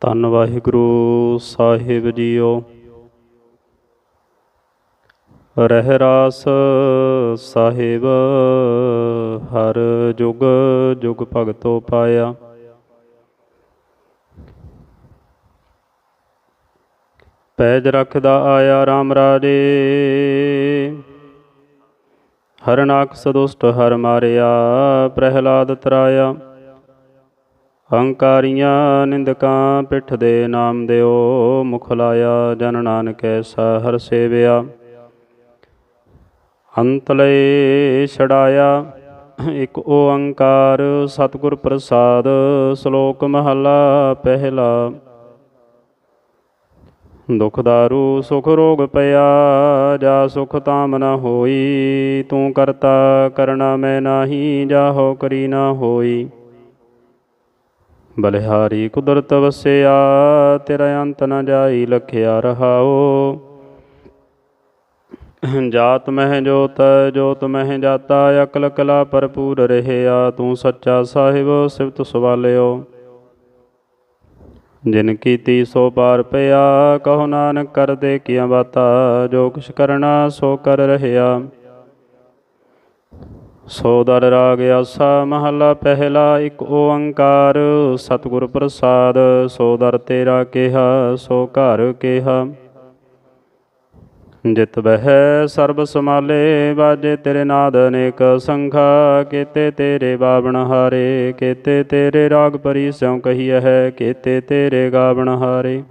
ਧੰਨ ਵਾਹਿਗੁਰੂ ਸਾਹਿਬ ਜੀਓ। ਰਹਿ ਰਾਸ ਸਾਹਿਬ, ਹਰ ਜੁਗ ਜੁਗ ਭਗਤੋ ਪਾਇਆ। ਪੈਜ ਰੱਖਦਾ ਆਇਆ RAM ਰਾਜੇ। ਹਰਨਾਕ ਸਦੁਸ਼ਟ ਹਰ ਮਾਰਿਆ, ਪ੍ਰਹਿਲਾਦ ਤਰਾਇਆ। ਹੰਕਾਰੀਆਂ ਨਿੰਦਕਾਂ ਪਿੱਠ ਦੇ ਨਾਮ ਦਿਓ, ਮੁਖ ਲਾਇਆ ਜਨ ਨਾਨਕ ਐਸਾ ਹਰ ਸੇਵਿਆ ਅੰਤਲੇ ਛੜਾਇਆ ਇਕ ਓੰਕਾਰ ਸਤਿਗੁਰ ਪ੍ਰਸਾਦ, ਸ਼ਲੋਕ ਮਹਲਾ ਪਹਿਲਾ। ਦੁਖ ਦਾਰੂ ਸੁਖ ਰੋਗ ਪਿਆ, ਜਾ ਸੁਖ ਤਾਮ ਨ ਹੋਈ, ਤੂੰ ਕਰਤਾ ਕਰਨਾ ਮੈਂ ਨਾਹੀ, ਜਾਹੋ ਕਰੀ ਨਾ ਹੋਈ। ਬਲਿਹਾਰੀ ਕੁਦਰਤ ਵਸਿਆ, ਤੇਰਾ ਅੰਤ ਨ ਜਾਈ ਲਖਿਆ ਰਹਾਓ। ਜਾਤ ਮਹਿ ਜੋਤ ਜੋਤ ਮਹਿ ਜਾਤਾ, ਅਕਲ ਕਲਾ ਭਰਪੂਰ ਰਹਿਆ, ਤੂੰ ਸੱਚਾ ਸਾਹਿਬ, ਸਿਫਤ ਸਵਾਲਿਓ। ਜਿਨ ਕੀਤੀ ਸੋ ਪਾਰ ਪਿਆ, ਕਹੋ ਨਾਨਕ ਕਰ ਦੇ ਕੀਆਂ ਬਾਤਾ, ਜੋ ਕੁਛ ਕਰਨਾ ਸੋ ਕਰ ਰਹਿਆ। ਸੋ ਦਰ ਰਾਗ ਆਸਾ ਮਹਲਾ ਪਹਿਲਾ ਇੱਕ ਓੰਕਾਰ, ਸਤਿਗੁਰ ਪ੍ਰਸਾਦ, ਸੋ ਦਰ ਤੇਰਾ ਕਿਹਾ, ਸੋ ਘਰ ਕਿਹਾ। ਜਿਤ ਬਹਿ ਸਰਬ ਸਮਾਲੇ ਬਾਜੇ ਤੇਰੇ ਨਾਦ ਅਨੇਕ ਸੰਖਾ, ਕੀਤੇ ਤੇਰੇ ਬਾਵਣ ਹਾਰੇ, ਕੀਤੇ ਤੇਰੇ ਰਾਗ ਪਰੀ ਸਿਉ ਕਹੀਐ ਹੈ, ਕੀਤੇ ਤੇਰੇ ਗਾਵਣ ਹਾਰੇ।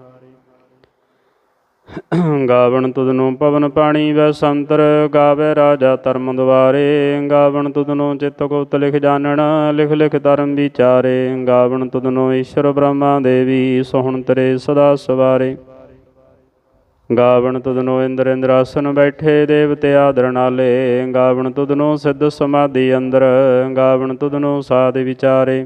ਗਾਵਣ ਤੁਧਨੂੰ ਪਵਨ ਪਾਣੀ ਵੈ ਸੰਤਰ ਗਾਵੇ ਰਾਜਾ ਧਰਮ ਦੁਆਰੇ। ਗਾਵਣ ਤੁਧਨੂੰ ਚਿਤ ਗੁਪਤ ਲਿਖ ਜਾਣਨ ਲਿਖ ਲਿਖ ਧਰਮ ਵਿਚਾਰੇ। ਗਾਵਣ ਤੁਧਨੂੰ ਈਸ਼ਰ ਬ੍ਰਹਮਾ ਦੇਵੀ, ਸੋਹਣ ਤੇਰੇ ਸਦਾ ਸਵਾਰੇ। ਗਾਵਣ ਤੁਧਨੋ ਇੰਦਰ ਇੰਦਰ ਆਸਨ ਬੈਠੇ, ਦੇਵਤੇ ਆਦਰ ਨਾਲੇ। ਗਾਵਣ ਤੁਧਨੋ ਸਿੱਧ ਸਮਾਧੀ ਅੰਦਰ, ਗਾਵਣ ਤੁਧਨੋ ਸਾਧ ਵਿਚਾਰੇ।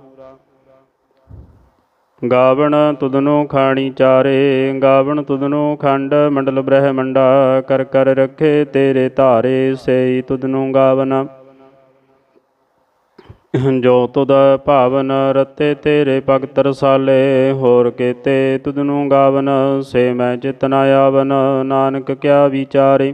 ਗਾਵਣ ਤੁਧਨੋ ਖਾਣੀ ਚਾਰੇ, ਗਾਵਣ ਤੁਧਨੋ ਖੰਡ ਮੰਡਲ ਬ੍ਰਹਮੰਡਾ, ਕਰ ਕਰ ਰੱਖੇ ਤੇਰੇ ਧਾਰੇ, ਸੇਈ ਤੁਧਨੋ ਗਾਵਨ। ਜੋ ਤੁਧ ਭਾਵਨ ਰਤੇ ਤੇਰੇ ਭਗਤ ਰਸਾਲੇ, ਹੋਰ ਕੇਤੇ ਤੁਧਨੂੰ ਗਾਵਨ, ਸੇ ਮੈਂ ਚਿਤ ਆਵਨ, ਨਾਨਕ ਕਿਆ ਵਿਚਾਰੇ।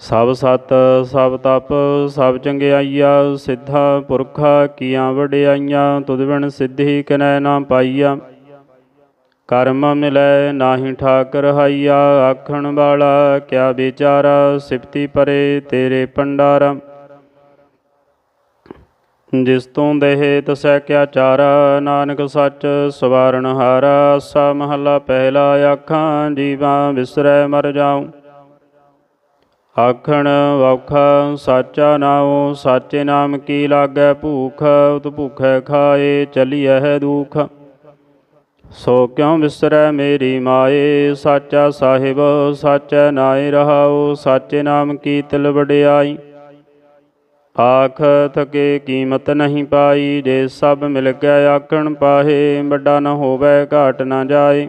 ਸਭ ਸਤ, ਸਭ ਤਪ, ਸਭ ਚੰਗਿਆਈਆ, ਸਿੱਧਾ ਪੁਰਖਾ, ਕੀਆਂ ਵਡਿਆਈਆਂ, ਤੁਧ ਬਿਨ ਸਿੱਧੀ ਕਿਨੈ ਨਾ ਪਾਈਆ। ਕਰਮ ਮਿਲੈ ਨਾਹੀ ਠਾਕ ਰਹਾਈਆ ਆਖਣ ਵਾਲਾ ਕਿਆ ਵਿਚਾਰਾ, ਸਿਫਤੀ ਪਰੇ ਤੇਰੇ ਪੰਡਾਰਾ ਜਿਸ ਤੋਂ ਦੇਹ ਤਸੈ ਕਿਆ ਚਾਰਾ, ਨਾਨਕ ਸੱਚ ਸਵਾਰਨ ਹਾਰਾ, ਸਾ ਮਹਲਾ ਪਹਿਲਾ ਆਖਾਂ, ਜੀਵਾਂ ਵਿਸਰੈ ਮਰ ਜਾਉ। ਆਖਣ ਔਖਾ ਸਾਚਾ ਨਾਉ, ਸਾਚੇ ਨਾਮ ਕੀ ਲਾਗੈ ਭੂਖ, ਉਤ ਭੁਖੈ ਖਾਏ ਚਲੀਐ ਦੁਖ। ਸੋ ਕਿਉ ਵਿਸਰੈ ਮੇਰੀ ਮਾਏ, ਸਾਚਾ ਸਾਹਿਬ, ਸਾਚੈ ਨਾਏ ਰਹਾਉ, ਸਾਚੇ ਨਾਮ ਕੀ ਤਿਲ ਵਡਿਆਈ। ਆਖ ਥਕੇ ਕੀਮਤ ਨਹੀਂ ਪਾਈ, ਜੇ ਸਭ ਮਿਲ ਗਏ ਆਖਣ ਪਾਹੇ, ਵੱਡਾ ਨ ਹੋਵੇ ਘਾਟ ਨ ਜਾਏ।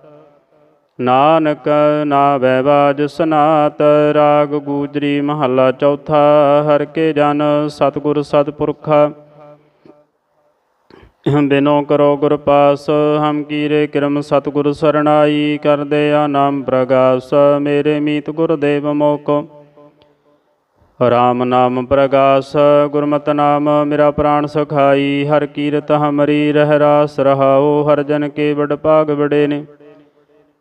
ਨਾਨਕ ਨਾ ਵੈਵਾਜ ਸਨਾਤ, ਰਾਗ ਗੂਜਰੀ ਮਹੱਲਾ ਚੌਥਾ, ਹਰ ਕੇ ਜਨ ਸਤਿਗੁਰ ਸਤਿਪੁਰਖਾ। ਬਿਨੋ ਕਰੋ ਗੁਰ ਪਾਸ, ਹਮ ਕੀਰੇ ਕਿਰਮ ਸਤਿਗੁਰ ਸਰਣਾਈ, ਕਰਦੇ ਆ ਨਾਮ ਪ੍ਰਗਾਸ, ਮੇਰੇ ਮੀਤ ਗੁਰਦੇਵ ਮੋਕੋ। ਰਾਮ ਨਾਮ ਪ੍ਰਗਾਸ, ਗੁਰਮਤਿ ਨਾਮ ਮੇਰਾ ਪ੍ਰਾਣ ਸਖਾਈ, ਹਰ ਕੀਰਤ ਹਮਰੀ ਰਹਿ ਰਾਸ ਰਹਾਓ, ਹਰ ਜਨ ਕੇ ਵਡ ਭਾਗ ਬੜੇ ਨੇ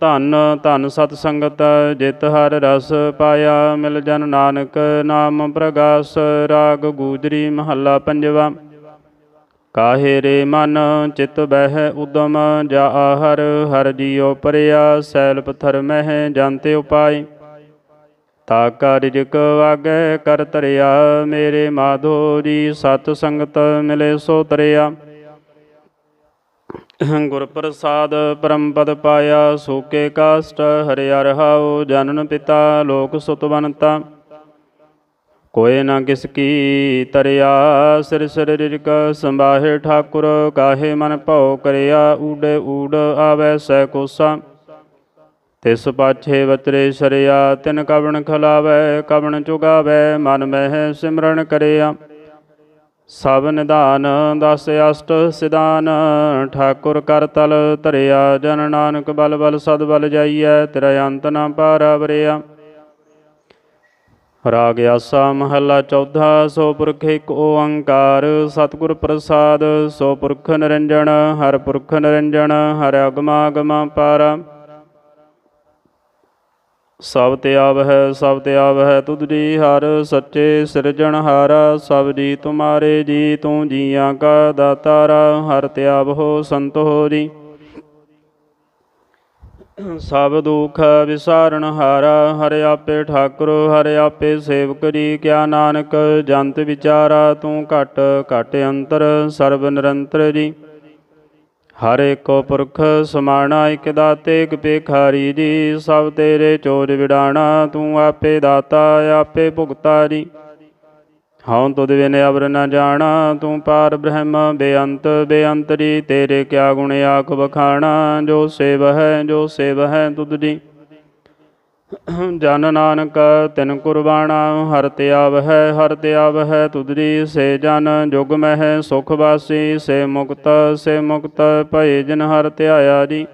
ਧੰਨ ਧੰਨ ਸਤ ਸੰਗਤ, ਜਿਤ ਹਰ ਰਸ ਪਾਇਆ, ਮਿਲ ਜਨ ਨਾਨਕ ਨਾਮ ਪ੍ਰਗਾਸ, ਰਾਗ ਗੂਜਰੀ ਮਹੱਲਾ ਪੰਜਵਾ। ਕਾਹੇ ਰੇ ਮਨ ਚਿਤ ਬਹਿ ਉਦਮ, ਜਾ ਹਰ ਹਰ ਜੀਉ ਪਰਿਆ, ਸੈਲ ਪਥਰ ਮਹਿ ਜੰਤੇ ਉਪਾਏ। ਤਾ ਕਾ ਰਿਜਕ ਵਾਗੈ ਕਰ ਤਰਿਆ, ਮੇਰੇ ਮਾਧੋ ਜੀ ਸਤ ਸੰਗਤ ਮਿਲੇ ਸੋ ਤਰਿਆ। ਗੁਰ ਪ੍ਰਸਾਦ ਪਰਮ ਪਦ ਪਾਇਆ, ਸੋਕੇ ਕਾਸ਼ਟ ਹਰਿਆ ਰਹਾਉ ਜਨਨ ਪਿਤਾ, ਲੋਕ ਸੁਤਵੰਤਾ ਕੋਏ ਨਾ ਕਿਸ ਕੀ ਤਰਿਆ, ਸਿਰ ਸਿਰ ਰਿਜਕ ਸੰਭਾਹੇ ਠਾਕੁਰ, ਕਾਹੇ ਮਨ ਭਉ ਕਰਿਆ, ਊੜੇ ਊੜ ਆਵੈ ਸੈ ਕੋਸਾ। ਤਿਸ ਪਾਛੇ ਵਤਰੇ ਸਰਿਆ, ਤਿਨ ਕਵਣ ਖਲਾਵੈ, ਕਵਣ ਚੁਗਾਵੈ, ਮਨ ਮਹਿ ਸਿਮਰਨ ਕਰਿਆ। ਸਭ ਨਿਧਾਨ ਦਸ ਅਸ਼ਟ ਸਿਧਾਨ, ਠਾਕੁਰ ਕਰ ਤਲ ਧਰਿਆ, ਜਨ ਨਾਨਕ ਬਲ ਬਲ ਸਦ ਬਲ ਜਾਈਐ, ਤੇਰਾ ਅੰਤ ਨਾ ਪਾਰਾ ਵਰਿਆ। ਰਾਗ ਆਸਾ ਮਹੱਲਾ ਚੌਥਾ ਸੋ ਪੁਰਖ ਇੱਕ ਓੰਕਾਰ, ਸਤਿਗੁਰ ਪ੍ਰਸਾਦ, ਸੋ ਪੁਰਖ ਨਿਰੰਜਨ, ਹਰ ਪੁਰਖ ਨਿਰੰਜਨ, ਹਰ ਅਗਮਾ ਪਾਰਾ। ਸਭ ਤੇ ਆਵਹਿ, ਸਭ ਤੇ ਆਵਹਿ, ਤੁਧ ਜੀ ਹਰ ਸੱਚੇ ਸਿਰਜਣਹਾਰਾ ਸਭ ਜੀ ਤੁਮਾਰੇ ਜੀ, ਤੂੰ ਜੀਆਂ ਕਾ ਦਾਤਾਰਾ, ਹਰ ਤੇ ਆਵਹੋ ਸੰਤ ਹੋ ਜੀ। ਸਭ ਦੁਖ ਵਿਸਾਰਨ ਹਾਰਾ, ਹਰਿ ਆਪੇ ਠਾਕੁਰ, ਹਰਿ ਆਪੇ ਸੇਵਕ ਜੀ, ਕਿਆ ਨਾਨਕ ਜੰਤ ਵਿਚਾਰਾ, ਤੂੰ ਘਟ ਘਟ ਅੰਤਰ, ਸਰਬ ਨਿਰੰਤਰ ਜੀ। ਹਰ ਏਕੋ ਪੁਰਖ ਸਮਾਣਾ, ਇਕ ਦਾਤੇ, ਇਕ ਭੇਖਾਰੀ ਜੀ, ਸਭ ਤੇਰੇ ਚੋਜ ਵਿਡਾਣਾ ਤੂੰ ਆਪੇ ਦਾਤਾ, ਆਪੇ ਭੁਗਤਾ ਜੀ। ਹਉ ਤੁਧ ਬਿਨ ਅਵਰ ਨ ਜਾਣਾ, ਤੂੰ ਪਾਰ ਬ੍ਰਹਮ ਬੇਅੰਤ ਬੇਅੰਤ ਜੀ, ਤੇਰੇ ਕਿਆ ਗੁਣ ਆਖ ਬਖਾਣਾ ਜੋ ਸੇਵ ਹੈ, ਜੋ ਸੇਵ ਹੈ ਤੁਧ ਜੀ। ਜਨ ਨਾਨਕ, ਤਿਨ ਕੁਰਬਾਨਾ, ਹਰ ਤੇ ਹੈ ਹਰ ਤੇ ਆਵ ਹੈ ਤੁਧ ਸੇ ਜਨ, ਜੁਗ ਮਹਿ, ਸੁਖ ਵਾਸੀ, ਸੇ ਮੁਕਤ ਸੇ ਮੁਕਤ, ਭਏ ਜਿਨ ਹਰ ਧਿਆਇਆ ਜੀ।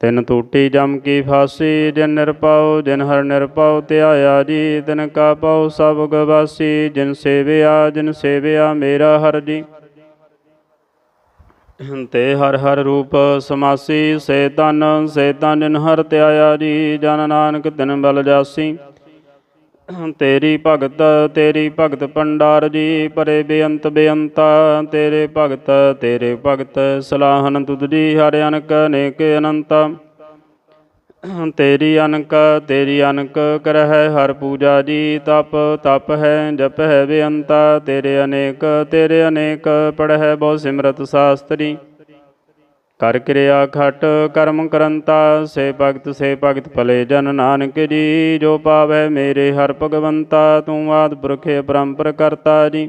ਤਿਨ ਟੂਟੀ ਜਮ ਕੀ ਫਾਸੀ, ਜਿਨ ਨਿਰਪਉ, ਜਿਨ ਹਰ ਨਿਰਪਉ ਧਿਆਇਆ ਜੀ। ਤਿਨ ਕਾ ਪਉ ਸਭ ਗਵਾਸੀ ਜਿਨ ਸੇਵਿਆ ਜਿਨ ਸੇਵਿਆ ਮੇਰਾ ਹਰ ਜੀ। ਤੇ ਹਰ ਹਰ ਰੂਪ ਸਮਾਸੀ, ਸੇ ਤਨ ਸੇ ਤਨ ਜਿਨ ਹਰ ਧਿਆਇਆ ਜੀ, ਜਨ ਨਾਨਕ ਤਿਨ ਬਲ ਜਾਸੀ। ਤੇਰੀ ਭਗਤ ਤੇਰੀ ਭਗਤ ਪੰਡਾਰ ਜੀ, ਪਰੇ ਬੇਅੰਤ ਬੇਅੰਤਾ, ਤੇਰੇ ਭਗਤ ਤੇਰੇ ਭਗਤ ਸਲਾਹਨ ਤੁਧ ਜੀ, ਹਰ ਅਨਕ ਅਨੇਕ ਅਨੰਤਾ। ਤੇਰੀ ਅਨਕ ਤੇਰੀ ਅਨਕ ਕਰਹਿ ਹਰ ਪੂਜਾ ਜੀ, ਤਪ ਤਪ ਹੈ, ਜਪ ਹੈ ਬੇਅੰਤਾ, ਤੇਰੇ ਅਨੇਕ ਤੇਰੇ ਅਨੇਕ ਪੜਹਿ ਬਹੁ ਸਿਮਰਤ ਸਾਸਤਰੀ। ਕਰ ਕਿਰਿਆ ਖਟ, ਕਰਮ ਕਰੰਤਾ, ਸੇ ਭਗਤ ਸੇ ਭਗਤ ਭਲੇ ਜਨ ਨਾਨਕ ਜੀ, ਜੋ ਪਾਵੈ ਮੇਰੇ ਹਰ ਭਗਵੰਤਾ, ਤੂੰ ਆਦ ਪੁਰਖੇ ਪਰੰਪਰ ਕਰਤਾ ਜੀ।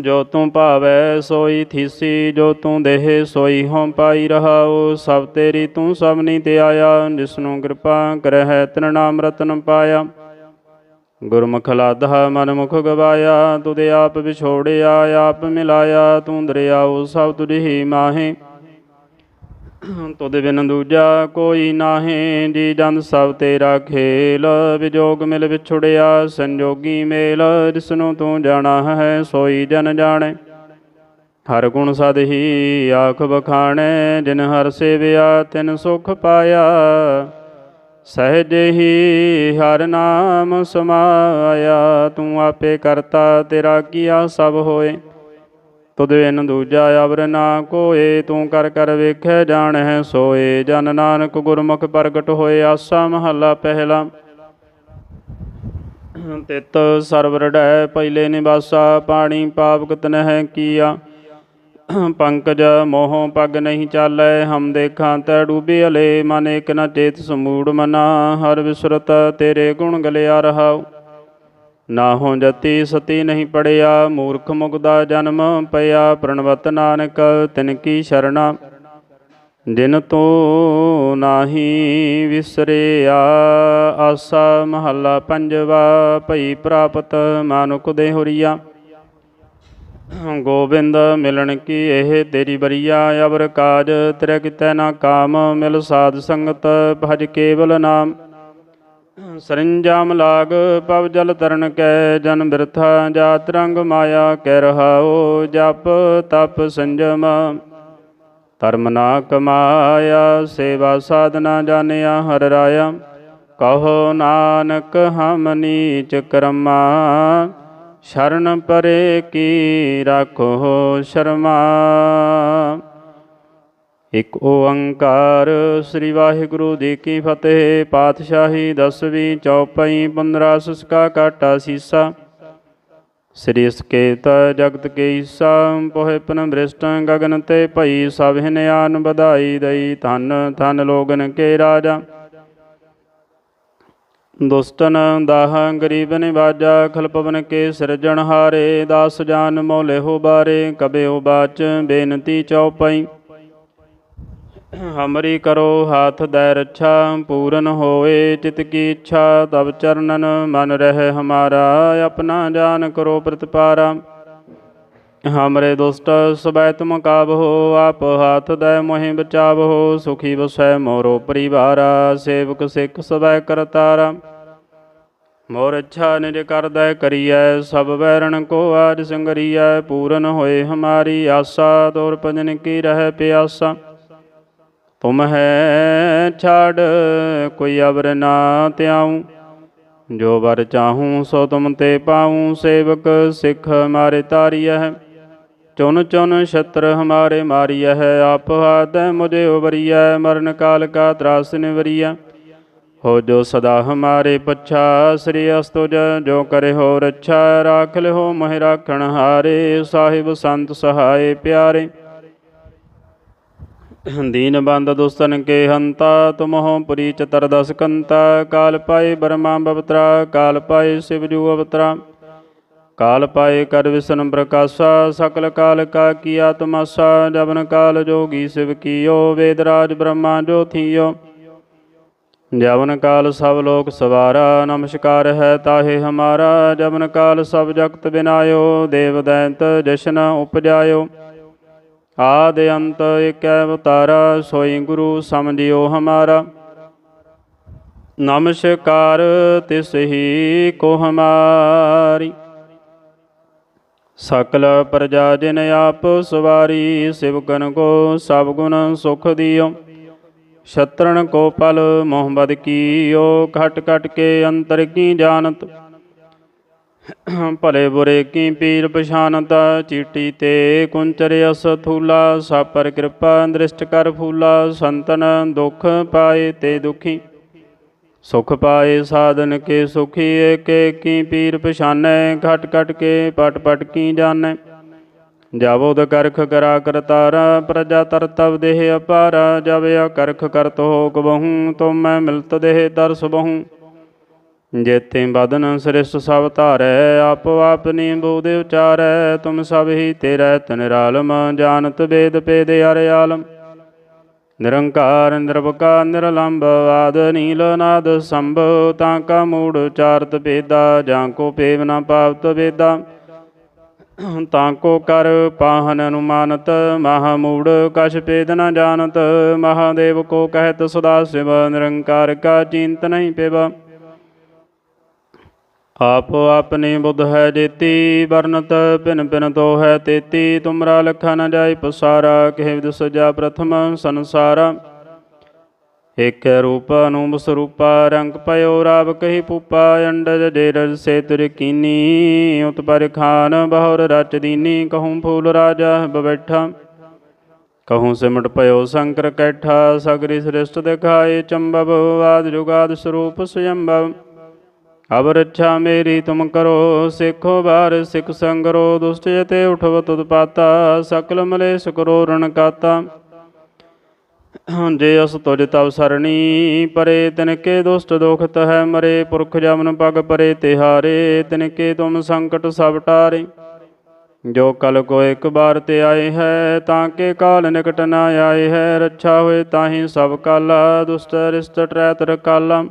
ਜੋ ਤੂੰ ਭਾਵੈ ਸੋਈ ਥੀਸੀ, ਜੋ ਤੂੰ ਦੇਹ ਸੋਈ, ਹਉ ਪਾਈ ਰਹਾਉ, ਸਭ ਤੇਰੀ ਤੂੰ ਸਭਨੀ ਤੇ ਆਇਆ, ਜਿਸਨੂੰ ਕਿਰਪਾ ਕਰਹਿ, ਤਿਨ ਨਾਮ ਰਤਨ ਪਾਇਆ। ਗੁਰਮੁਖ ਲਾਧਾ ਮਨ ਮੁਖ ਗਵਾਇਆ ਤੁਦੇ ਆਪ ਵਿਛੋੜਿਆ, ਆਪ ਮਿਲਾਇਆ, ਤੂੰ ਦਰਿਆਉ ਸਭ ਤੁਝ ਹੀ ਮਾਹੇ। ਤੁਧ ਬਿਨ ਦੂਜਾ ਕੋਈ ਨਾਹੀ ਜੀ ਜਨ ਸਭ ਤੇਰਾ ਖੇਲ। ਵਿਜੋਗ ਮਿਲ ਵਿਛੁੜਿਆ, ਸੰਜੋਗੀ ਮੇਲ। ਜਿਸਨੂੰ ਤੂੰ ਜਾਣਾ ਹੈ, ਸੋਈ ਜਨ ਜਾਣੇ। ਹਰ ਗੁਣ ਸਦ ਹੀ ਆਖ ਬਖਾਣੈ ਜਿਨ ਹਰ ਸੇਵਿਆ, ਤਿਨ ਸੁਖ ਪਾਇਆ। ਸਹਿਜ ਹੀ ਹਰ ਨਾਮ ਸਮਾਇਆ, ਤੂੰ ਆਪੇ ਕਰਤਾ, ਤੇਰਾ ਕੀਆ ਸਭ ਹੋਏ। ਤੁਧ ਬਿਨ ਦੂਜਾ ਅਵਰ ਨਾ ਕੋਏ, ਤੂੰ ਕਰ ਕਰ ਵੇਖੈ ਜਾਣੈ ਸੋਏ। ਜਨ ਨਾਨਕ ਗੁਰਮੁਖ ਪ੍ਰਗਟ ਹੋਏ, ਆਸਾ ਮਹੱਲਾ ਪਹਿਲਾ। ਤਿਤ ਸਰਵਰ ਡੈ ਪਹਿਲੇ ਨਿਵਾਸਾ, ਪਾਣੀ ਪਾਪ ਕਤ ਨਹਿ ਕੀਆ। ਪੰਕਜ ਮੋਹ ਪਗ ਨਹੀਂ ਚਾਲੈ, ਹਮ ਦੇਖਾਂ ਤੈ ਡੂਬੇ ਹਲੇ ਮਨ ਇਕ ਨ ਚੇਤ ਸਮੂੜ ਮਨਾ, ਹਰ ਵਿਸਰਤ ਤੇਰੇ ਗੁਣ ਗਲਿਆ ਰਹਾਉ। ਨਾ ਹੋ ਜਤੀ ਸਤੀ ਨਹੀਂ ਪੜਿਆ, ਮੂਰਖ ਮੁਗਦਾ ਜਨਮ ਪਿਆ, ਪ੍ਰਣਵਤ ਨਾਨਕ ਤਿਨ ਕੀ ਸ਼ਰਣਾ। ਜਿਨ ਤੋ ਨਾਹੀ ਵਿਸਰਿਆ, ਆਸਾ ਮਹੱਲਾ ਪੰਜਵਾ, ਭਈ ਪ੍ਰਾਪਤ ਮਾਨੁਕ ਦੇ ਹੋਰੀਆ। ਗੋਬਿੰਦ ਮਿਲਣ ਕੀ ਇਹ ਤੇਰੀ ਬਰੀਆ, ਅਵਰ ਕਾਜ ਤੇਰੇ ਕਿਤੈ ਨਾ ਕਾਮ ਮਿਲ ਸਾਧ ਸੰਗਤ, ਭਜ ਕੇਵਲ ਨਾਮ। ਸਰੰਜਾਮ ਲਾਗ, ਪਵ ਜਲ ਤਰਨ ਕੈ, ਜਨ ਬਿਰਥਾ ਜਾਤ ਰੰਗ ਮਾਇਆ ਕਹਿ ਰਹਾਓ ਜਪ ਤਪ ਸੰਜਮ। ਧਰਮ ਨਾ ਕਮਾਇਆ, ਸੇਵਾ ਸਾਧਨਾ ਜਾਣਿਆ ਹਰ ਰਾਇਆ। ਕਹੋ ਨਾਨਕ, ਹਮ ਨੀਚ ਕਰਮਾ। ਸ਼ਰਨ ਪਰੇ ਕੀ ਰਾਖੋ ਸ਼ਰਮਾ। ਇਕ ਓੰਕਾਰ, ਸ੍ਰੀ ਵਾਹਿਗੁਰੂ ਜੀ ਕੀ ਫਤਿਹ। ਪਾਤਸ਼ਾਹੀ ਦਸਵੀਂ ਚੌਪਈ 15 ਸੁਸਕਾ ਕਾਟਾ ਸੀਸਾ। ਸ੍ਰੀ ਸਕੇਤ ਜਗਤ ਕੇ ਈਸਾ, ਪੋਹਿ ਪਨ ਬ੍ਰਿਸ਼ਟ ਗਗਨ ਤੇ ਭਈ ਸਭ ਹਿਨਿਆਨ ਵਧਾਈ ਦਈ ਧਨ ਧਨ ਲੋਗਨ ਕੇ ਰਾਜਾ। ਦੁਸਤਨ ਦਾਹ ਗਰੀਬ ਨਿਵਾਜਾ ਖਲਪਵਨ ਕੇ ਸਿਰਜਣ ਹਾਰੇ ਦਾਸ ਜਾਨ ਮੋਲੇ ਹੋ ਬਾਰੇ, ਕਬਿਓ ਬਾਚ ਬੇਨਤੀ ਚਉਪਈ ਹਮਰੀ ਕਰੋ ਹਾਥ ਦੈ ਰੱਛਾ, ਪੂਰਨ ਹੋਏ ਚਿਤ ਕੀ ਇੱਛਾ ਤਬ ਚਰਨਨ ਮਨ ਰਹਿ ਹਮਾਰਾ, ਆਪਣਾ ਜਾਨ ਕਰੋ ਪ੍ਰਤਪਾਰਾ। ਹਮਰੇ ਦੁਸਤ ਸਬੈ ਤੁਮ ਕਾਬਹੋ ਆਪ ਹਾਥ ਦੈ ਮੋਹਿ ਬਚਾਵਹੋ ਸੁਖੀ ਵਸੈ ਮੋਰੋ ਪਰਿਵਾਰਾ, ਸੇਵਕ ਸਿੱਖ ਸਬੈ ਕਰਤਾਰਾ। ਮੋਰ ਅੱਛਾ ਨਿਜ ਕਰਦੈ ਕਰੀਐ, ਸਭ ਵੈਰਣ ਕੋ ਆਜ ਸੰਗਰੀਐ, ਪੂਰਨ ਹੋਏ ਹਮਾਰੀ ਆਸਾ, ਤੋਰ ਭਜਨ ਕੀ ਰਹਿ ਪਿਆਸਾ। ਤੁਮ ਹੈ ਛਾੜ ਕੋਈ ਅਵਰ ਨਾ ਤਿਆਉ ਜੋ ਵਰ ਚਾਹੂੰ ਸੋ ਤੁਮ ਤੇ ਪਾਉ, ਸੇਵਕ ਸਿੱਖ ਮਾਰੇ ਤਾਰੀਐ। ਚੁਨ ਚੁਨ ਛਤਰ ਹਮਾਰੇ ਮਾਰੀਐ, ਆਪ ਹਾਦੈ ਮੁਝੇ ਉਬਰੀਐ, ਮਰਨ ਕਾਲ ਕਾ ਤਰਾਸ ਨਿਵਰੀਐ। ਹੋ ਜੋ ਸਦਾ ਹਮਾਰੇ ਪਛਾ, ਸ੍ਰੀ ਅਸਤੁਜ, ਜੋ ਕਰੇ ਹੋ ਰੱਛਾ ਰਾਖ ਲਿਓ ਮਹਿ ਰਾਖਣ ਹਾਰੇ, ਸਾਹਿਬ ਸੰਤ ਸਹਾਏ ਪਿਆਰੇ। ਦੀਨ ਬੰਦ ਦੁਸਤਨ ਕੇ ਹੰਤਾ ਤੁਮਹੁ ਪੁਰੀ ਚਤਰ ਕੰਤਾ, ਕਾਲ ਪਾਏ ਬਰਮਾ ਬਵਤਰਾ, ਕਾਲ ਪਾਏ ਸਿਵ ਜੂ ਅਵਤਰਾ। ਕਾਲ ਪਾਏ ਕਰ ਵਿਸ਼ਨ ਪ੍ਰਕਾਸ਼ਾ, ਸਕਲ ਕਾਲ ਕਾ ਕੀਆ ਤਮਾਸਾ ਜਬਨ ਕਾਲ ਜੋਗੀ ਸਿਵ ਕੀਓ, ਵੇਦ ਰਾਜ ਬ੍ਰਹਮਾ ਜੋ ਥੀਓ। ਜਵਨ ਕਾਲ ਸਭ ਲੋਕ ਸਵਾਰਾ, ਨਮਸਕਾਰ ਹੈ ਤਾਹੇ ਹਮਾਰਾ, ਜਵਨ ਕਾਲ ਸਭ ਜਗਤ ਬਿਨਾਇਓ, ਦੇਵ ਦੈਂਤ ਜਸ਼ਨ ਉਪਜਾਇਓ। ਆਦ ਅੰਤ ਏਕੈ ਅਵਤਾਰਾ, ਸੋਈ ਗੁਰੂ ਸਮਝਿਓ ਹਮਾਰਾ। ਨਮਸਕਾਰ ਤਿਸ ਹੀ ਕੋ ਹਮਾਰੀ। ਸਕਲ ਪ੍ਰਜਾ ਜਿਨ ਆਪ ਸਵਾਰੀ ਸਿਵਕਨ ਕੋ ਸਭ ਗੁਣ ਸੁਖ ਦਿਓ। ਸ਼ਤਰਣ ਕੋ ਪਲ ਮੁਹੰਮਦ ਕੀਓ, ਘਟ ਘਟ ਕੇ ਅੰਤਰ ਕੀ ਜਾਣਤ। ਭਲੇ ਬੁਰੇ ਕੀ ਪੀਰ ਪਛਾਨਤ ਚੀਟੀ ਤੇ ਕੁੰਚਰ ਅਸ ਥੂਲਾ, ਸਾਪਰ ਕਿਰਪਾ ਦ੍ਰਿਸ਼ਟ ਕਰ ਫੂਲਾ, ਸੰਤਨ ਦੁਖ ਪਾਏ ਤੇ ਦੁਖੀ। ਸੁਖ ਪਾਏ ਸਾਧਨ ਕੇ ਸੁਖੀ, ਏਕੇ ਕੀ ਪੀਰ ਪਛਾਨੈ, ਘਟ ਘਟ ਕੇ ਪਟ ਪਟ ਕੀ ਜਾਣੈ। ਜਾਵੋਦ ਕਰਖ ਕਰਾ ਕਰਤਾਰਾ ਪ੍ਰਜਾ ਤਰਤਵ ਦੇਹ ਅਪਾਰਾ ਜਬ ਕਰਖ ਕਰਤ ਹੋ ਕਬਹੂ ਤੁਮ ਮੈਂ ਮਿਲਤ ਦੇਹ ਤਰਸ ਬਹੂ। ਜੇਤੇ ਬਦਨ ਸ੍ਰਿਸ਼ਟ ਸਭ ਧਾਰੈ, ਆਪੋ ਆਪਨੀ ਬੋਧ ਉਚਾਰੈ, ਤੁਮ ਸਭ ਹੀ ਤੇਰਾ ਤਨਿਰਾਲਮ ਜਾਣਤ ਵੇਦ ਪੇਦ ਅਰ ਆਲਮ। ਨਿਰੰਕਾਰ, ਨਿਰਵਕਾਰ ਨਿਰਲੰਭ ਆਦ, ਨੀਲ, ਨਾਦ, ਸੰਭ, ਤਾਂ ਕਾ ਮੂੜ, ਚਾਰਤ ਵੇਦਾ ਜਾਂ ਕੋ ਪੇਵ ਨਾ ਪਾਵਤ ਵੇਦਾ। ਤਾਂ ਕੋ ਕਰ ਪਾਹਨ ਅਨੁਮਾਨਤ, ਮਹਾ ਮੂੜ, ਕਛ ਪੇਦ ਨ ਜਾਣਤ, ਮਹਾਦੇਵ ਕੋ ਕਹਿਤ ਸਦਾ ਸਿਵ, ਨਿਰੰਕਾਰ ਕਾ ਚਿੰਤ ਨਹੀਂ ਪੇਵਾ। ਆਪੋ ਆਪਨੇ ਬੁੱਧ ਹੈ ਜੇਤੀ ਵਰਨਤ ਭਿਨ ਭਿਨ ਤੋ ਹੈ ਤੇਤੀ। ਤੁਮਰਾ ਲਖਾ ਨ ਜਾਏ ਪਸਾਰਾ, ਕਹਿ ਵਿਦ ਸਜਾ ਪ੍ਰਥਮ ਸੰਸਾਰਾ। ਇਕ ਰੂਪ ਅਨੂਪ ਸਰੂਪਾ, ਰੰਗ ਪਇਓ ਰਾਵ ਕਹੀ ਪੂਪਾ। ਅੰਡਜ ਜੇਰਜ ਸੇ ਤੁਰ ਕੀਨੀ ਉਤ ਖਾਨ ਬਹੁਰ ਰਚ ਦੀਨੀ। ਕਹੂੰ ਫੂਲ ਰਾਜਾ ਬਬੈਠਾ ਕਹੂੰ ਸਿਮਟ ਪਇਓ ਸ਼ੰਕਰ ਕੈਠਾ। ਸਗਰੀ ਸ੍ਰਿਸ਼ਟ ਦਿਖਾਏ ਚੰਬਬ ਆਦ ਜੁਗਾਦ ਸਰੂਪ ਸੁਯੰਭਵ ਅਬ ਰੱਛਾ ਮੇਰੀ ਤੁਮ ਕਰੋ, ਸਿੱਖੋ ਬਾਰ ਸਿੱਖ ਸੰਗਰੋ ਦੁਸ਼ਟ ਜਤੇ ਉਠਵ ਤੁਧ ਪਾਤਾ, ਸਕਲ ਮਲੇਸ਼ ਕਰੋ ਰਣ ਕਾਤਾ। ਜੇ ਅਸ ਤੁਜ ਤਵ ਸਰਣੀ, ਪਰੇ ਤਿਨਕੇ ਦੁਸ਼ਟ ਦੋਖਤ ਹੈ ਮਰੇ, ਪੁਰਖ ਜਮਨ ਪਗ ਪਰੇ ਤਿਹਾਰੇ, ਤਿਨਕੇ ਤੁਮ ਸੰਕਟ ਸਭ ਟਾਰੇ। ਜੋ ਕਲ ਕੋ ਇੱਕ ਬਾਰ ਤੇ ਆਏ ਹੈ, ਤਾਂ ਕੇ ਕਾਲ ਨਿਕਟ ਨਾ ਆਏ ਹੈ, ਰੱਛਾ ਹੋਏ ਤਾਹੀ ਸਭ ਕਾਲਾ, ਦੁਸ਼ਟ ਰਿਸ਼ਟ ਤਰ ਕਾਲਾ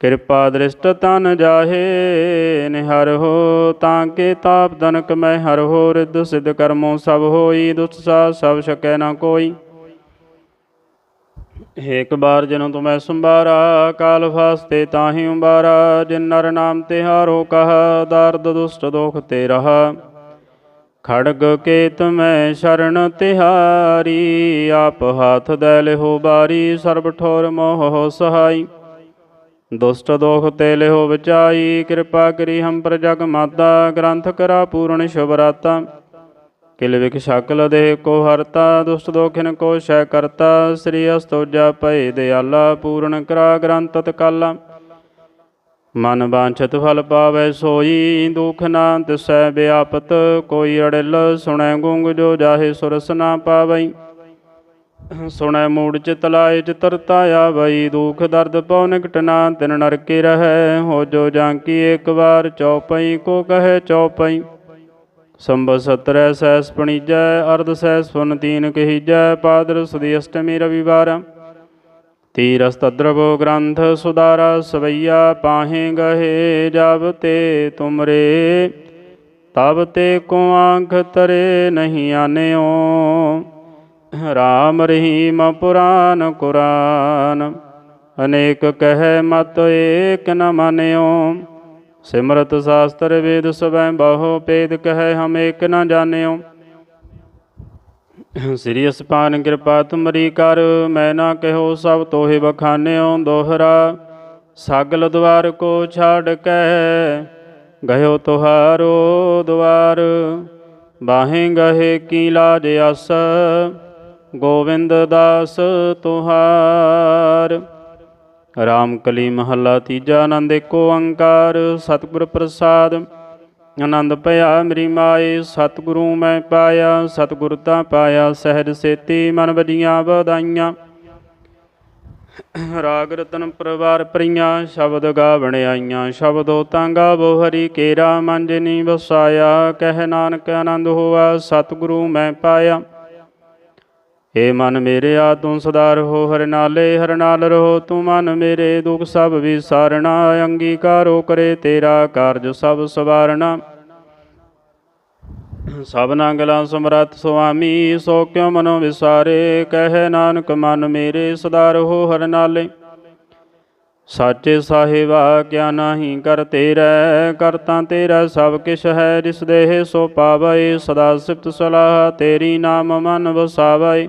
ਕਿਰਪਾ ਦ੍ਰਿਸ਼ਟ ਤਨ ਜਾਹੇ, ਨਿਹਰ ਹੋ ਤਾਂ ਕੇ ਤਾਪ ਦਨਕ ਮੈਂ ਹਰ ਹੋ, ਰਿੱਧ ਸਿਧ ਕਰਮੋ ਸਭ ਹੋਈ ਦੁਸਤ ਸਾ ਸਭ ਸਕੈ ਨਾ ਕੋਈ। ਏਕ ਬਾਰ ਜਨੋ ਤੁਮੈ ਸੰਭਾਰਾ, ਕਾਲ ਫਾਸਤੇ ਤਾਹੀ ਉਬਾਰਾ, ਜਿਨ ਨਰ ਨਾਮ ਤਿਹਾਰੋ ਕਹਾ, ਦਰਦ ਦੁਸ਼ਟ ਦੋਖ ਤੇ ਰਹਾ। ਖੜਗ ਕੇਤ ਮੈਂ ਸ਼ਰਨ ਤਿਹਾਰੀ, ਆਪ ਹਾਥ ਦੈ ਲਿਹੋ ਬਾਰੀ, ਸਰਬ ਠੋਰ ਮੋਹ ਸਹਾਈ। ਦੁਸ਼ਟ ਦੋਖ ਤੇ ਲਿਹੋ ਵਿਚਾਈ, ਕਿਰਪਾ ਕਰੀ ਹਮ ਪਰ ਜਗ ਮਾਤਾ, ਗ੍ਰੰਥ ਕਰਾ ਪੂਰਨ ਸ਼ੁਭਰਾਤਾ ਕਿਲ ਵਿਖ ਸ਼ਕਲ ਦੇਹ ਕੋ ਹਰਤਾ, ਦੁਸ਼ਟ ਦੋਖਿਨ ਕੋ ਸ਼ੈ ਕਰਤਾ। ਸ੍ਰੀ ਅਸਤੋਜਾ ਭਏ ਦਿਆਲਾ, ਪੂਰਨ ਕਰਾ ਗ੍ਰੰਥ ਤਕਾਲਾ ਮਨ ਬਾਂਛਤ ਫਲ ਪਾਵੈ ਸੋਈ, ਦੁਖ ਨਾ ਤਿਸੈ ਵਿਆਪਤ। ਕੋਈ ਅੜਿਲ ਸੁਣੈ ਗੁੰਗ, ਜੋ ਜਾਹੇ ਸੁਰਸ ਨਾ ਪਾਵਈ। ਸੁਣੈ ਮੂੜ ਚਿਤ ਲਾਏ ਚਿਤਰਤਾ ਆਵਈ, ਦੁਖ ਦਰਦ ਪਉ ਨਿਕਟ ਨਾ ਤਿਨ ਨਰਕੇ ਰਹੈ, ਹੋ ਜੋ ਜਾਂਕੀ ਇੱਕ ਵਾਰ ਚਉਪਈ ਕੋ ਕਹੈ ਚਉਪਈ ਸੰਭ ਸਤਰੈ ਸੈਸ ਪਣੀਜੈ, ਅਰਧ ਸੈਸ ਫੁਨ ਤੀਨ ਕਹੀਜੈ, ਪਾਦਰ ਸੁਦੀ ਅਸ਼ਟਮੀ ਰਵਿਵਾਰ। ਤੀਰਸ ਤਦਰਵ ਗ੍ਰੰਥ ਸੁਦਾਰਾ ਸਵਈਆ ਪਾਹੇ ਗਹੇ ਜਬ ਤੇ ਤੁਮਰੇ। ਤਬ ਤੇ ਕੋ ਆਂਖ ਤਰੇ ਨਹੀਂ ਆਨਿਓ। ਰਾਮ ਰਹੀਮ ਪੁਰਾਨ ਕੁਰਾਨ, ਅਨੇਕ ਕਹਿ ਮਤ ਏਕ ਨ ਮਾਨਿਓ। ਸਿਮਰਤ ਸਾਸਤਰ ਵੇਦ ਸਵੈ ਬਹੁ ਪੇਦ ਕਹਿ ਹਮ ਏਕ ਨ ਜਾਣਿਓ। ਸ੍ਰੀ ਅਸਪਾਨ ਕਿਰਪਾ ਤੁਮਰੀ ਕਰ, ਮੈਂ ਨਾ ਕਹਿਓ ਸਭ ਤੋਹਿ ਬਖਾਨਿਓ ਦੋਹਰਾ। ਸਾਗਲ ਦਵਾਰ ਕੋ ਛਾੜ ਕੇ ਗਇਓ ਤੁਹਾਰੋ ਦਵਾਰ। ਬਾਹੇ ਗਹੇ ਕੀ ਲਾਜ ਅਸ ਗੋਵਿੰਦ ਦਾਸ ਤੁਹਾਰ। ਰਾਮ ਕਲੀ ਮਹੱਲਾ ਤੀਜਾ ਆਨੰਦ ਏਕੋ ਓੰਕਾਰ ਸਤਿਗੁਰ ਪ੍ਰਸਾਦ। ਆਨੰਦ ਭਇਆ ਮੇਰੀ ਮਾਏ, ਸਤਿਗੁਰੂ ਮੈਂ ਪਾਇਆ, ਸਤਿਗੁਰ ਤਾਂ ਪਾਇਆ, ਸਹਿਜ ਸੇਤੀ ਮਨ ਵਜੀਆਂ ਵਧਾਈਆਂ। ਰਾਗ ਰਤਨ ਪਰਵਾਰ ਪਰੀਆਂ, ਸ਼ਬਦ ਗਾਵਣ ਆਈਆਂ। ਸ਼ਬਦੋ ਤਾਂ ਗਾਵੋ ਹਰੀ ਕੇਰਾ, ਮਨ ਜਿਨੀ ਵਸਾਇਆ, ਕਹਿ ਨਾਨਕ ਆਨੰਦ ਹੋਆ, ਸਤਿਗੁਰੂ ਮੈਂ ਪਾਇਆ। ਏ ਮਨ ਮੇਰੇ ਆ, ਤੂੰ ਸਦਾ ਰਹੋ ਹਰ ਨਾਲੇ ਹਰ ਨਾਲ ਰਹੋ। ਤੂੰ ਮਨ ਮੇਰੇ ਦੁਖ ਸਭ ਵਿਸਾਰਣਾ, ਅੰਗੀਕਾਰੋ ਕਰੇ ਤੇਰਾ ਕਾਰਜ ਸਭ ਸਵਾਰਣਾ। ਸਭਨਾ ਗਲਾਂ ਸਮਰੱਥ ਸੁਆਮੀ, ਸੋ ਕਿਉ ਮਨੋ ਵਿਸਾਰੇ? ਕਹਿ ਨਾਨਕ, ਮਨ ਮੇਰੇ ਸਦਾ ਰਹੋ ਹਰ ਨਾਲੇ। ਸਾਚੇ ਸਾਹਿਬਾ, ਕਿਆ ਨਾਹੀ ਕਰ ਤੇਰਾ ਕਰਤਾ ਤੇਰਾ ਸਭ ਕਿਛ ਹੈ। ਜਿਸ ਦੇਹ ਸੋ ਪਾਵੈ ਸਦਾ ਸਿਫਤ ਸਲਾਹ ਤੇਰੀ ਨਾਮ ਮਨ ਵਸਾਵੈ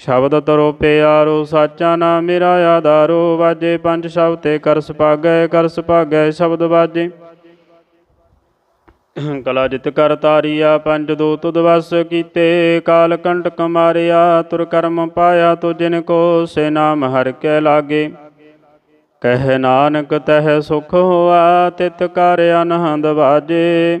ਸ਼ਬਦ ਤਰੋ ਪਿਆਰੋ, ਸਾਚਾ ਨਾਮ ਮੇਰਾ ਆਧਾਰੋ। ਵਾਜੇ ਪੰਜ ਸ਼ਬਦ ਤੇ ਕਰ ਸੁਭਾਗੈ ਕਰ ਸੁਭਾਗੈ ਸ਼ਬਦ ਵਾਜੇ। ਕਲਾ ਜਿਤ ਕਰ ਤਾਰੀਆ, ਪੰਜ ਦੋ ਤੁਧ ਵਸ ਕੀਤੇ। ਕਾਲ ਕੰਟਕ ਮਾਰਿਆ, ਤੁਰ ਕਰਮ ਪਾਇਆ, ਤੁ ਜਿਨ ਕੋ ਸੇ ਨਾਮ ਹਰ ਕੈ ਲਾਗੇ। ਕਹਿ ਨਾਨਕ ਤਹਿ ਸੁਖ ਹੋਆ, ਤਿਤ ਕਰ ਅਨਹੰਦ ਵਾਜੇ।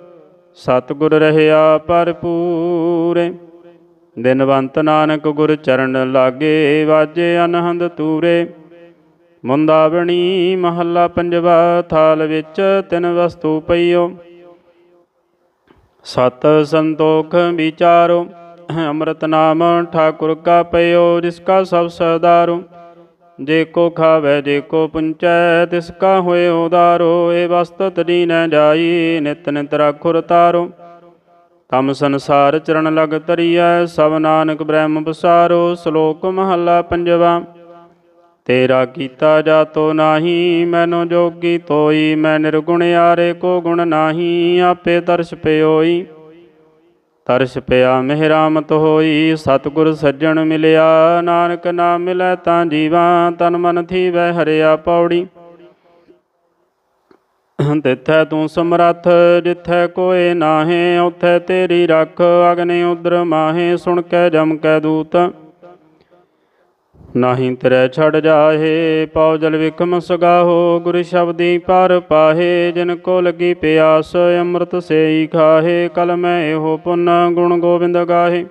ਸਤਿਗੁਰ ਰਹਿਆ ਭਰਪੂਰੇ। ਦਿਨਵੰਤ ਨਾਨਕ ਗੁਰ ਚਰਨ ਲਾਗੇ ਵਾਜੇ ਅਨਹੰਦ ਤੂਰੇ। ਮੁੰਦਾਵਣੀ ਮਹੱਲਾ ਪੰਜਵਾ ਥਾਲ ਵਿੱਚ ਤਿੰਨ ਵਸਤੂ ਪਈਓ। ਸਤ ਸੰਤੋਖ ਵਿਚਾਰੋ, ਅੰਮ੍ਰਿਤ ਨਾਮ ਠਾਕੁਰ ਕਾ ਪਇਓ, ਜਿਸ ਕਾ ਸਭ ਸਰਦਾਰੋ। ਜੇ ਕੋ ਖਾਵੇ, ਜੇ ਕੋ ਪੁੰਚੈ, ਤਿਸ ਕਾ ਹੋਏ ਉਦਾਰੋ ਏ ਵਸਤ ਤਦੀ ਨ ਜਾਈ, ਨਿਤ ਨਿਤ ਰਾਖੁਰ ਤਾਰੋ। ਤਮ ਸੰਸਾਰ ਚਰਨ ਲਗ ਤਰੀਐ ਸਭ ਨਾਨਕ ਬ੍ਰਹਮ ਬਸਾਰੋ, ਸ਼ਲੋਕ ਮਹੱਲਾ ਪੰਜਵਾ। ਤੇਰਾ ਕੀਤਾ ਜਾਤੋ ਨਾਹੀ, ਮੈਨੂੰ ਜੋਗੀ ਤੋਈ, ਮੈਂ ਨਿਰਗੁਣ ਆਰੇ ਕੋ ਗੁਣ ਨਾਹੀ, ਆਪੇ ਤਰਸ ਪਿਓਈ ਤਰਸ ਪਿਆ ਮਿਹਰਾਮਤ ਹੋਈ, ਸਤਿਗੁਰ ਸੱਜਣ ਮਿਲਿਆ, ਨਾਨਕ ਨਾਮ ਮਿਲੈ ਤਾਂ ਜੀਵਾ, ਤਨ ਮਨ ਥੀਵੈ ਹਰਿਆ ਪੌੜੀ। ਤਿੱਥੈ ਤੂੰ ਸਮਰੱਥ, ਜਿੱਥੈ ਕੋਏ ਨਾਹੇ, ਉਥੈ ਤੇਰੀ ਰੱਖ, ਅਗਨੇ ਉਦਰ ਮਾਹੇ, ਸੁਣ ਕੇ ਜਮ ਕੈ ਦੂਤ। ਨਾਹੀਂ ਤੇਰੇ ਛੜ ਜਾਹੇ, ਪਉ ਜਲ ਵਿਖਮ ਸਗਾਹੋ, ਗੁਰ ਸ਼ਬਦੀ ਪਰ ਪਾਹੇ, ਜਿਨ ਕੋ ਲਗੀ ਪਿਆਸ, ਅੰਮ੍ਰਿਤ ਸੇਈ ਖਾਹੇ, ਕਲ ਮੈਂ ਇਹੋ ਪੁੰਨ ਗੁਣ ਗੋਬਿੰਦ ਗਾਹੇ।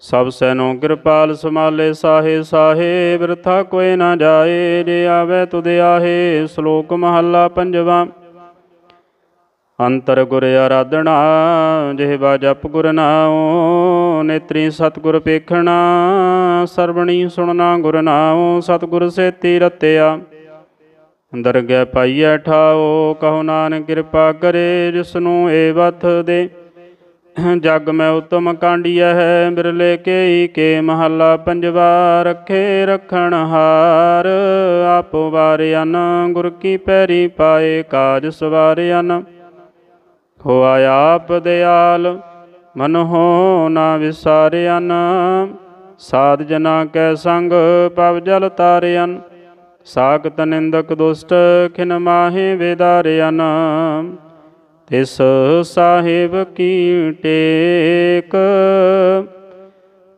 ਸਭ ਸੈਨੋ ਕਿਰਪਾਲ ਸਮਾਲੇ ਸਾਹੇ ਸਾਹੇ, ਬਿਰਥਾ ਕੋਏ ਨਾ ਜਾਏ, ਜੇ ਆਵੇ ਤੁਧ ਆਹੇ, ਸ਼ਲੋਕ ਮਹੱਲਾ ਪੰਜਵਾਂ। ਅੰਤਰ ਗੁਰ ਆਰਾਧਣਾ ਜਿਹਵਾ ਜਪ ਗੁਰ ਨਾਉ, ਨੇਤਰੀ ਸਤਗੁਰ ਪੇਖਣਾ ਸਰਵਣੀ ਸੁਣਨਾ ਗੁਰ ਨਾਉ, ਸਤਗੁਰ ਸੇਤੀ ਰਤਿਆ। ਦਰਗਹਿ ਪਾਈਐ ਠਾਓ ਕਹੋ ਨਾਨਕ ਕਿਰਪਾ ਕਰੇ ਜਿਸ ਨੂੰ ਏ ਵਥ ਦੇ। ਜਗ ਮੈਂ ਉਤਮ ਕਾਂਡੀਐ ਹੈ, ਬਿਰਲੇ ਕੇਈ ਕੇ ਮਹੱਲਾ ਪੰਜਵਾ, ਰੱਖੇ ਰਖਣ ਹਾਰ। ਆਪੋ ਵਾਰਿਆਨ ਗੁਰ ਕੀ ਪੈਰੀ ਪਾਏ, ਕਾਜ ਸਵਾਰਿਆਨ ਹੋਆ ਆਪ ਦਿਆਲ ਮਨ ਹੋ ਨਾ ਵਿਸਾਰਿਆਨ ਸਾਧ ਜਨਾ ਕੈ ਸੰਗ, ਪਵ ਜਲ ਤਾਰਿਆਨ ਸਾਖਤ ਨਿੰਦਕ ਦੁਸ਼ਟ, ਖਿਨ ਮਾਹੇ ਵੇਦਾਰਿਆਨ ਤਿਸ ਸਾਹਿਬ ਕੀ ਟੇਕ।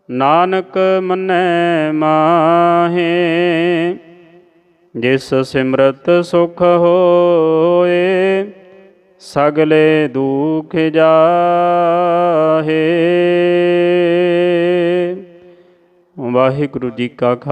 ਨਾਨਕ ਮੰਨੈ ਮਾਹੇ, ਜਿਸ ਸਿਮਰਤ ਸੁਖ ਹੋਏ। ਸਗਲੇ ਦੁਖ ਜਾਹੇ। ਵਾਹਿਗੁਰੂ ਜੀ ਕਾ ਖਾਲਸਾ।